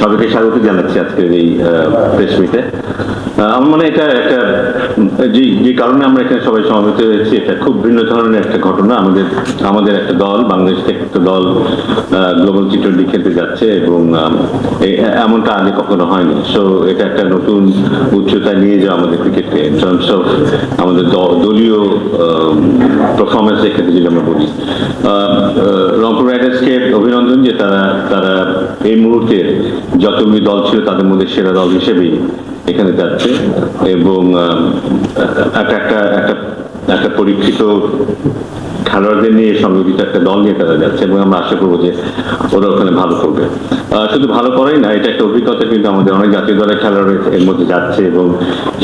সবাইকে স্বাগত জানাচ্ছি আজকের এই প্রেস মিটে আমার মনে এটা একটা, যে যে কারণে আমরা এখানে সবাই সমাবেত হয়েছি, এটা খুব ভিন্ন ধরনের একটা ঘটনা। আমাদের আমাদের একটা দল, বাংলাদেশ থেকে একটা দল গ্লোবাল টোয়েন্টি খেলতে যাচ্ছে এবং এমনটা আগে কখনো হয়নি। সো এটা একটা নতুন উচ্চতায় নিয়ে যাওয়া আমাদের ক্রিকেটকে ইন টার্মস অফ আমাদের দলীয় পারফরমেন্স ক্ষেত্রে যদি আমরা বলি। রংপুর রাইডার্সকে অভিনন্দন যে তারা তারা এই মুহূর্তে যতগুলি দল ছিল তাদের মধ্যে সেরা দল হিসেবেই এখানে যাচ্ছে এবং একটা একটা একটা একটা পরীক্ষিত খেলোয়াড়দের নিয়ে সংগঠিত একটা দল নিয়ে তারা যাচ্ছে এবং আমরা আশা করব যে ওরা ওখানে ভালো করবে। শুধু ভালো করেই না, এটা একটা অভিজ্ঞতা কিন্তু আমাদের অনেক জাতীয় দলের খেলোয়াড় এর মধ্যে যাচ্ছে এবং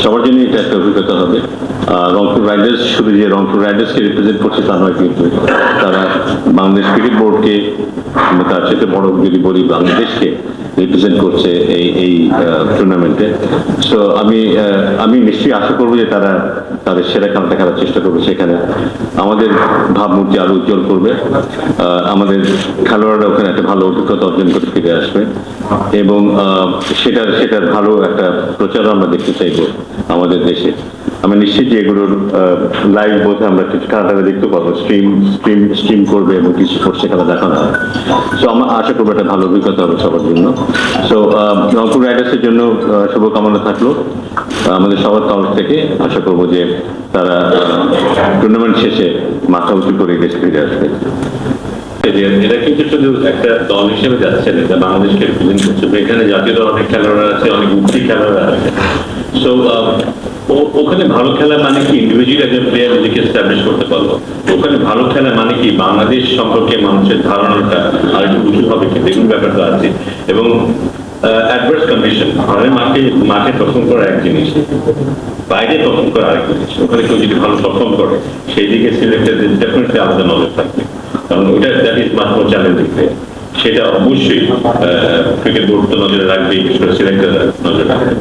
সবার জন্য এটা একটা অভিজ্ঞতা হবে। রংপুর রাইডার্স, শুধু যে রংপুর রাইডার্সকে রিপ্রেজেন্ট করছে তা নয় কিন্তু তারা বাংলাদেশ ক্রিকেট বোর্ডকে, তার সাথে বড় যদি বলি বাংলাদেশকে রিপ্রেজেন্ট করছে এই এই টুর্নামেন্টে সো আমি আমি নিশ্চয়ই আশা করব যে তারা তাদের সেরা খেলাটা খেলার চেষ্টা করবে সেখানে। আমাদের ভাবমূর্তি আরও উজ্জ্বল করবে। আমাদের খেলোয়াড়রা ওখানে একটা ভালো অভিজ্ঞতা অর্জন করে ফিরে আসবে। এবং সেটার সেটার ভালো একটা প্রচারও আমরা দেখতে চাইব আমাদের দেশে। আমি নিশ্চিত যে এগুলোর লাইভ বোধে আমরা কিছু খেলাটা দেখতে পাবো স্ট্রিম স্ট্রিম স্ট্রিম করবে এবং কিছু করছে খেলা দেখানো হবে। সো আমরা আশা করব একটা ভালো অভিজ্ঞতা হবে সবার জন্য। সো রংপুর রাইডার্সের জন্য শুভকামনা থাকল। আমাদের সবার তরফ থেকে আশা করব যে তারা টুর্নামেন্ট শেষে মাথা উঁচু করে দেশে ফিরে আসবে। এরা কিন্তু শুধু একটা দল হিসেবে যাচ্ছে না এটা বাংলাদেশকে এখানে জাতীয় দল অনেক খেলোয়াড় আছে, অনেক উঠতি খেলোয়াড় আছে। সো ওখানে ভালো খেলা মানে কি? ইন্ডিভিজুয়াল প্লেয়ার ওখানে ভালো খেলা মানে কি? বাংলাদেশ সম্পর্কে মানুষের ধারণাটা আর একটু উঁচু হবে কিন্তু এগুলো ব্যাপারটা আছে। এবং অ্যাডভার্স কন্ডিশন ঘরের মাঠে মাঠে পারফর্ম করা এক জিনিস। বাইরে পারফর্ম করা আরেক জিনিস। ওখানে কেউ যদি ভালো পারফর্ম করে সেই দিকে সিলেক্টেড ডেফিনেটলি আলাদা নজর থাকবে। কারণ ওইটা that is much more challenging সেটা অবশ্যই ক্রিকেট বোর্ড তো নজরে রাখবে সিলেক্টর নজরে রাখবে।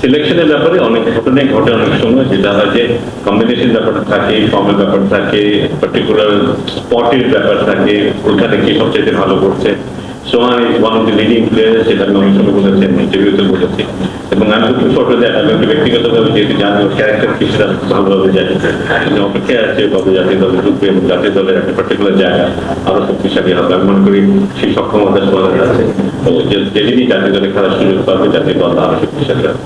সিলেকশনের ব্যাপারে অনেক ঘটনাই ঘটে, অনেক সময় যেটা হয় যে কম্বিনেশন ব্যাপারটা থাকে ফর্মের ব্যাপার থাকে পার্টিকুলার স্পটের ব্যাপার থাকে, ওখানে কি সবচেয়ে ভালো করছে। Sohan is one of the leading player সেটা আমি অনেক সময় বলেছেন ইন্টারভিউতে বলেছি। এবং আমি লুকিং ফর দ্যাট আমি একটু ব্যক্তিগতভাবে যেহেতু জানি ওর ক্যারেক্টার কিছুটা ভালোভাবে জানি। আমি অপেক্ষায় আছে কবে জাতীয় দলে ঢুকবে এবং জাতীয় দলের একটা পার্টিকুলার জায়গা আরও শক্তিশালী হবে। আমি মনে করি সেই সক্ষমতা সোহানের আছে তো যেদিনই জাতীয় দলে খেলার সুযোগ পাবে জাতীয় দল আরও শক্তিশালী হবে.